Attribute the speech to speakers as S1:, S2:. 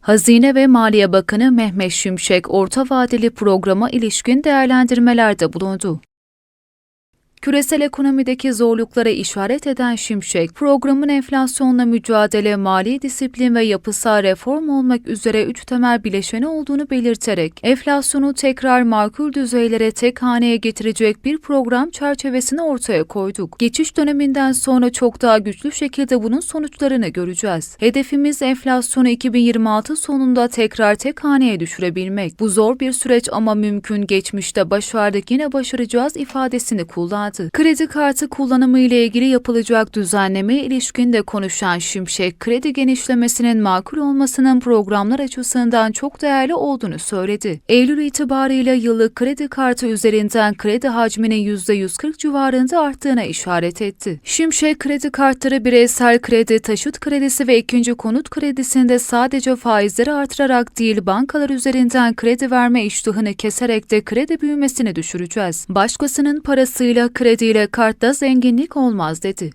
S1: Hazine ve Maliye Bakanı Mehmet Şimşek orta vadeli programa ilişkin değerlendirmelerde bulundu. Küresel ekonomideki zorluklara işaret eden Şimşek, programın enflasyonla mücadele, mali disiplin ve yapısal reform olmak üzere üç temel bileşeni olduğunu belirterek, enflasyonu tekrar makul düzeylere tek haneye getirecek bir program çerçevesini ortaya koyduk. Geçiş döneminden sonra çok daha güçlü şekilde bunun sonuçlarını göreceğiz. Hedefimiz enflasyonu 2026 sonunda tekrar tek haneye düşürebilmek. Bu zor bir süreç ama mümkün geçmişte başardık yine başaracağız ifadesini kullandı. Kredi kartı kullanımı ile ilgili yapılacak düzenlemeye ilişkin de konuşan Şimşek, kredi genişlemesinin makul olmasının programlar açısından çok değerli olduğunu söyledi. Eylül itibarıyla yıllık kredi kartı üzerinden kredi hacminin %140 civarında arttığına işaret etti. Şimşek, kredi kartları bireysel kredi, taşıt kredisi ve ikinci konut kredisinde sadece faizleri artırarak değil bankalar üzerinden kredi verme iştahını keserek de kredi büyümesini düşüreceğiz. Başkasının parasıyla krediyle kartta zenginlik olmaz dedi.